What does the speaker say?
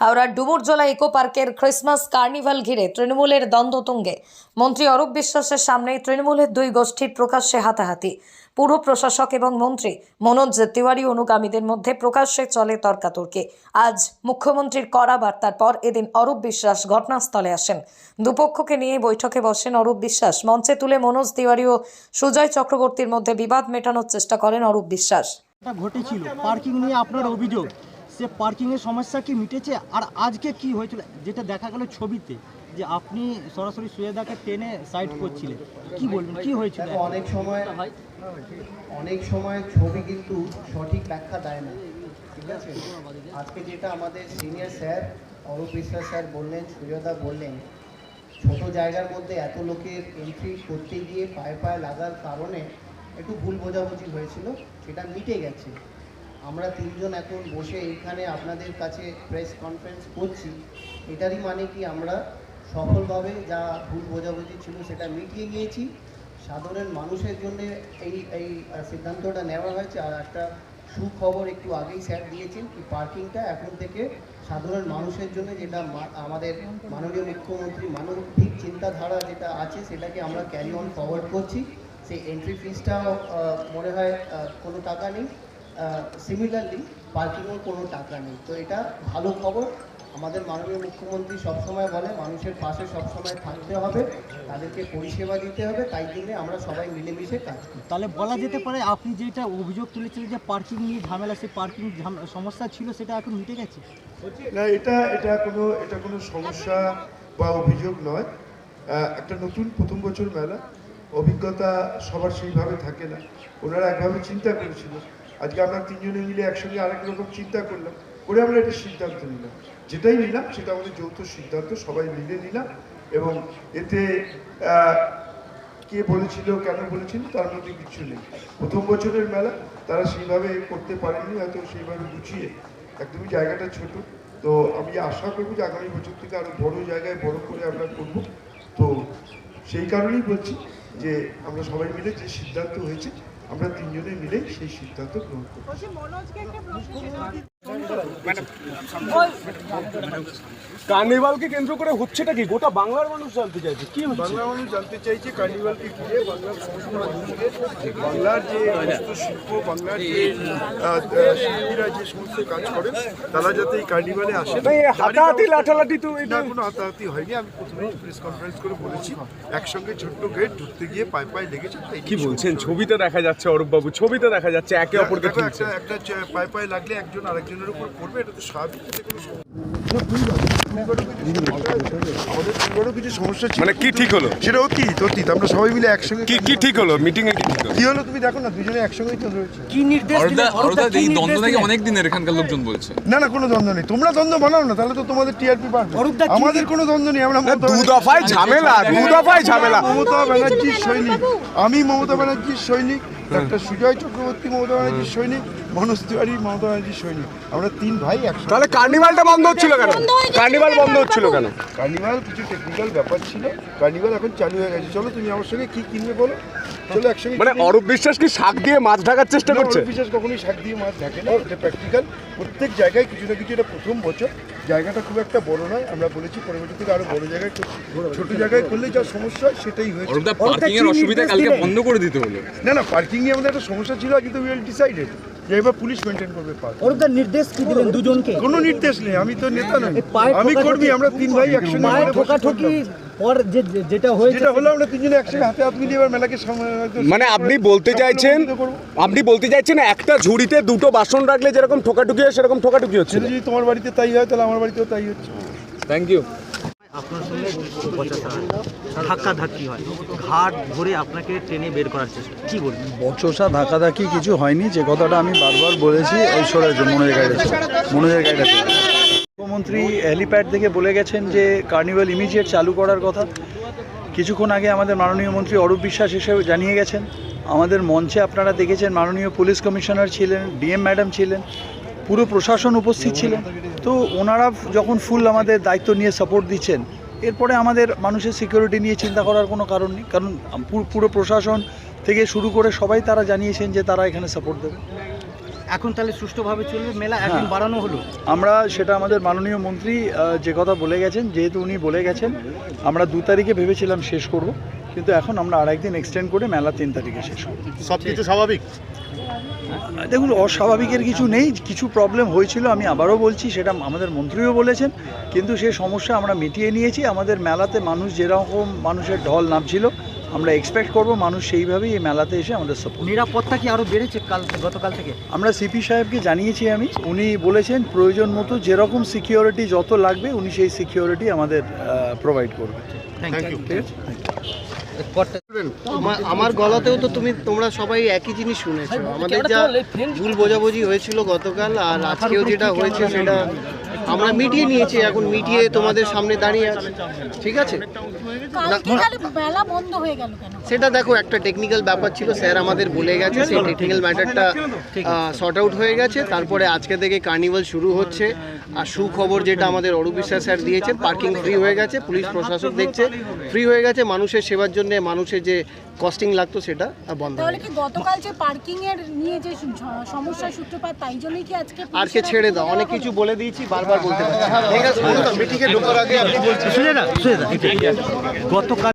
হাওড়ার ডুমুরজলা ইকো পার্কের Christmas carnival ঘিরে তৃণমূলের দ্বন্দ্ব তুঙ্গে। মন্ত্রী অরূপ বিশ্বাসের সামনে তৃণমূলের দুই গোষ্ঠীর প্রকাশ্যে হাতাহাতি। পুর প্রশাসক এবং মন্ত্রী মনোজ তিওয়ারি অনুগামীদের মধ্যে প্রকাশ্যে চলে তর্কাতর্কি। আজ মুখ্যমন্ত্রীর কড়া বার্তার পর এদিন অরূপ বিশ্বাস ঘটনাস্থলে আসেন। দুপক্ষকে নিয়ে বৈঠকে বসেন অরূপ বিশ্বাস। মঞ্চে তুলে মনোজ তিওয়ারি ও সুজয় চক্রবর্তীর মধ্যে বিবাদ মেটানোর চেষ্টা করেন অরূপ বিশ্বাস। ঘটেছিল। পার্কিং নিয়ে আপনার অভিযোগ? সে পার্কিংয়ের সমস্যা কি মিটেছে আর আজকে কি হয়েছিল? যেটা দেখা গেল ছবিতে যে আপনি সরাসরি সুয়েদাকে টেনে সাইড করছিলেন। কি বলবেন? কি হয়েছিল অনেক সময় অনেক সময় ছবি কিন্তু সঠিক ব্যাখ্যা দেয় না ঠিক আছে? আজকে যেটা আমাদের senior sir Arup Biswas sir বললেন সুজয়দা বললেন ছোট জায়গার মধ্যে এত লোকের এন্ট্রি করতে গিয়ে পায়ে পায়ে লাগার কারণে একটু ভুল বোঝাবুঝি হয়েছিল সেটা মিটে গেছে। আমরা তিনজন এখন বসে এইখানে আপনাদের কাছে প্রেস কনফারেন্স করছি। এটারই মানে কি আমরা সফলভাবে যা ভুল বোঝাবুঝি ছিল সেটা মিটিয়ে গিয়েছি সাধারণ মানুষের জন্য এই এই সিদ্ধান্তটা নেওয়া হয়েছে। আর একটা সুখবর একটু আগেই স্যার দিয়েছেন কি পার্কিংটা এখন থেকে সাধারণ মানুষের জন্য যেটা আমাদের মাননীয় মুখ্যমন্ত্রী মানবিক চিন্তাধারা যেটা আছে সেটাকে আমরা ক্যারি অন ফরওয়ার্ড করছি। সেই এন্ট্রি ফিসটাও মনে হয় কোনো টাকা নেই। সিমিলারলি পার্কিংয়ের কোনো টাকা নেই। তো এটা ভালো খবর। আমাদের মাননীয় মুখ্যমন্ত্রী সবসময় বলে মানুষের পাশে সবসময় থাকতে হবে তাদেরকে পরিষেবা দিতে হবে তাই জন্যে আমরা সবাই মিলেমিশে কাজ করি। তাহলে বলা যেতে পারে আপনি যেটা অভিযোগ তুলেছিলেন যে পার্কিং নিয়ে ঝামেলা সেই পার্কিং সমস্যা ছিল সেটা এখন মিটে গেছে? না এটা এটা কোনো এটা কোনো সমস্যা বা অভিযোগ নয়। একটা নতুন প্রথম বছর মেলা অভিজ্ঞতা সবার সেইভাবে থাকে না। ওনারা একভাবে চিন্তা করেছিল। আজকে আমরা তিনজনে মিলে একসঙ্গে আরেক রকম চিন্তা করলাম, করে আমরা এটা সিদ্ধান্ত নিলাম। যেটাই নিলাম, সেটা আমাদের যৌথ সিদ্ধান্ত, সবাই মিলে নিলাম এবং এতে কে বলেছিল, কেন বলেছিল, তার মধ্যে কিছু নেই। প্রথম বছরের মেলা, তারা সেইভাবে করতে পারেনি, হয়তো সেইভাবে গুছিয়ে। একদমই জায়গাটা ছোট। তো আমি আশা করব যে আগামী বছর থেকে আরও বড় জায়গায় বড় করে আমরা করব। তো সেই কারণেই বলছি যে আমরা সবাই মিলে যে সিদ্ধান্ত হয়েছে আমরা তিনজনে মিলে সেই সিদ্ধান্ত গ্রহণ করব কার্নিভালকে কেন্দ্র করে হচ্ছেটা কি? গোটা বাংলার মানুষ জানতে চাইছে। কি হচ্ছে? বাংলা মানুষ জানতে চাইছে কার্নিভালকে ঘিরে বাংলার সমস্ত বাংলার যে হস্তশিল্প বাংলার যে শিল্পীরা যে সমস্ত কাজ করেন তারা যাতে এই কার্নিভালে আসে হাতাহাতি লাঠালাঠি তো এটা কোনো হাতাহাতি হয়নি। আমি প্রথমেই প্রেস কনফারেন্স করে বলেছি একসঙ্গে ছোট্ট গেট ঢুকতে গিয়ে পায়ে পায়ে লেগেছে কি বলছেন? ছবিতে দেখা যাচ্ছে অরূপ বাবু ছবিতে দেখা যাচ্ছে একে অপরকে একটা একটা পায়ে পায়ে লাগলে একজন আরেকজনের উপর পড়বে এটা তো স্বাভাবিক এতে কোনো আমাদের কিছু সমস্যা ছিল। মানে কি ঠিক হলো? সেটা অতীত অতীত আমরা সবাই মিলে একসঙ্গে কি কি ঠিক হলো? মিটিং এ কি হলো তুমি দেখো না দুজনে একসঙ্গেই তো রয়েছে। কি নির্দেশ অরদা দিলেন অরদা এই দ্বন্দ্ব নাকি অনেক দিনের এখানকার লোকজন বলছে। না না কোনো দ্বন্দ্ব নেই। তোমরা দ্বন্দ্ব বানাও না তাহলে তো তোমাদের টিআরপি বাড়বে অরূপদা আমাদের কোনো দ্বন্দ্ব নেই আমরা দু দফায় ঝামেলা দু দফায় ঝামেলা। মমতা ব্যানার্জির সৈনিক। আমি মমতা ব্যানার্জির সৈনিক ডাক্তার সুজয় চক্রবর্তী মমতা ব্যানার্জির সৈনিক মনোজ তিওয়ারি মমতা ব্যানার্জির সৈনিক। আমরা তিন ভাই একসাথে তাহলে কার্নিভালটা বন্ধ হচ্ছিল কেন? কার্নিভাল বন্ধ হচ্ছিল কেন? কার্নিভাল কিছু টেকনিক্যাল ব্যাপার ছিল। কার্নিভাল এখন চালু হয়ে গেছে। চলো তুমি আমার সঙ্গে কি কিনবে বলো? চলো একসঙ্গে মানে অরূপ বিশ্বাস কি শাক দিয়ে মাছ ঢাকার চেষ্টা করছে অরূপ বিশ্বাস কখনোই শাক দিয়ে মাছ ঢাকে না এটা প্র্যাকটিক্যাল প্রত্যেক জায়গায় কিছু না কিছু এটা প্রথম বছর। জায়গাটা খুব একটা বড় নয় আমরা বলেছি পরের থেকে আরও বড় জায়গায় ছোট জায়গায় করলে যা সমস্যা হয় সেটাই হয়েছে। পার্কিং এর অসুবিধা কালকে বন্ধ করে দিতে হলো। না না পার্কিং নিয়ে আমাদের একটা সমস্যা ছিল কিন্তু উইল ডিসাইডেড যে এবার পুলিশ মেনটেন করবে পার্ক অরূপদা নির্দেশ কি দিলেন দুজনকে? কোনো নির্দেশ নেই আমি তো নেতা নই। আমি কর্মী আমরা তিন ভাই একসঙ্গে ঠোকাঠুকি। পর যে যে- যেটা হয়েছে যেটা হলো আমরা তিনজনে একসঙ্গে হাতে হাত মিলিয়ে এবার মেলাকে মানে আপনি বলতে চাইছেন আপনি বলতে চাইছেন একটা ঝুড়িতে দুটো বাসন রাখলে যেরকম ঠোকাঠুকি হয় সেরকম ঠোকাঠুকি হচ্ছে। যদি তোমার বাড়িতে তাই হয় তাহলে আমার বাড়িতেও তাই হচ্ছে। থ্যাংক ইউ আপনার সঙ্গে হয় ধাক্কা ধাক্কি হয়। ঘাট ধরে আপনাকে ট্রেনে বের করার চেষ্টা। কি বলবেন? বচসা ধাক্কাধাক্কি কিছু হয়নি যে কথাটা আমি বারবার বলেছি সরেছে মনোজের গাড়িটা মনোজের গাড়িটা মুখ্যমন্ত্রী হেলিপ্যাড থেকে বলে গেছেন যে কার্নিভাল ইমিডিয়েট চালু করার কথা। কিছুক্ষণ আগে আমাদের মাননীয় মন্ত্রী অরূপ বিশ্বাস এসে জানিয়ে গেছেন, আমাদের মঞ্চে আপনারা দেখেছেন মাননীয় পুলিশ কমিশনার ছিলেন, ডিএম ম্যাডাম ছিলেন, পুরো প্রশাসন উপস্থিত ছিলেন। তো ওনারা যখন ফুল আমাদের দায়িত্ব নিয়ে সাপোর্ট দিচ্ছেন, এরপরে আমাদের মানুষের সিকিউরিটি নিয়ে চিন্তা করার কোনো কারণ নেই। কারণ পুরো প্রশাসন থেকে শুরু করে সবাই তারা জানিয়েছেন যে তারা এখানে সাপোর্ট দেবে। এখন তাহলে সুষ্ঠুভাবে চলবে? মেলা একদিন বাড়ানো হলো। আমরা সেটা আমাদের মাননীয় মন্ত্রী যে কথা বলে গেছেন যেহেতু উনি বলে গেছেন আমরা দু তারিখে ভেবেছিলাম শেষ করব কিন্তু এখন আমরা আর একদিন এক্সটেন্ড করে মেলা তিন তারিখে শেষ করব। সব কিছু স্বাভাবিক? দেখুন অস্বাভাবিকের কিছু নেই কিছু প্রবলেম হয়েছিল আমি আবারও বলছি সেটা আমাদের মন্ত্রীও বলেছেন কিন্তু সেই সমস্যা আমরা মিটিয়ে নিয়েছি। আমাদের মেলাতে মানুষ যেরকম মানুষের ঢল নামছিল আমরা এক্সপেক্ট করব মানুষ সেইভাবেই এই মেলাতে এসে আমাদের সাপোর্ট নিরাপত্তা কি আরও বেড়েছে কাল গতকাল থেকে? আমরা সিপি সাহেবকে জানিয়েছি আমি উনি বলেছেন প্রয়োজন মতো যেরকম সিকিউরিটি যত লাগবে উনি সেই সিকিউরিটি আমাদের প্রোভাইড করবে। আমার গলাতেও তো তুমি তোমরা সবাই একই জিনিস শুনেছো। আমাদের যা ভুল বোঝাবুঝি হয়েছিল গতকাল আর আজকেও যেটা হয়েছে সেটা আমরা মিটিয়ে নিয়েছি এখন মিটিয়ে তোমাদের সামনে দাঁড়িয়ে আছি। ঠিক আছে? সেটা দেখো একটা টেকনিক্যাল ব্যাপার ছিল স্যার আমাদের বলে গেছে সেই টেকনিক্যাল ম্যাটারটা শর্ট আউট হয়ে গেছে। তারপরে আজকে থেকে কার্নিভাল শুরু হচ্ছে। আর সুখবর যেটা আমাদের অরূপ বিশ্বাস স্যার দিয়েছেন পার্কিং ফ্রি হয়ে গেছে পুলিশ প্রশাসক দেখছে ফ্রি হয়ে গেছে মানুষের সেবার জন্য মানুষের যে কস্টিং লাগতো সেটা বন্ধ তাহলে কি গতকাল যে পার্কিং এর নিয়ে যে সমস্যা সূত্রপাত তাই জন্যই কি আজকে আজকে কে ছেড়ে দাও? অনেক কিছু বলে দিয়েছি বারবার বলতে পারছি। না। ঠিক আছে মিটিংয়ে ঢোকার আগে আপনি বলছেন। শুনে না গতকাল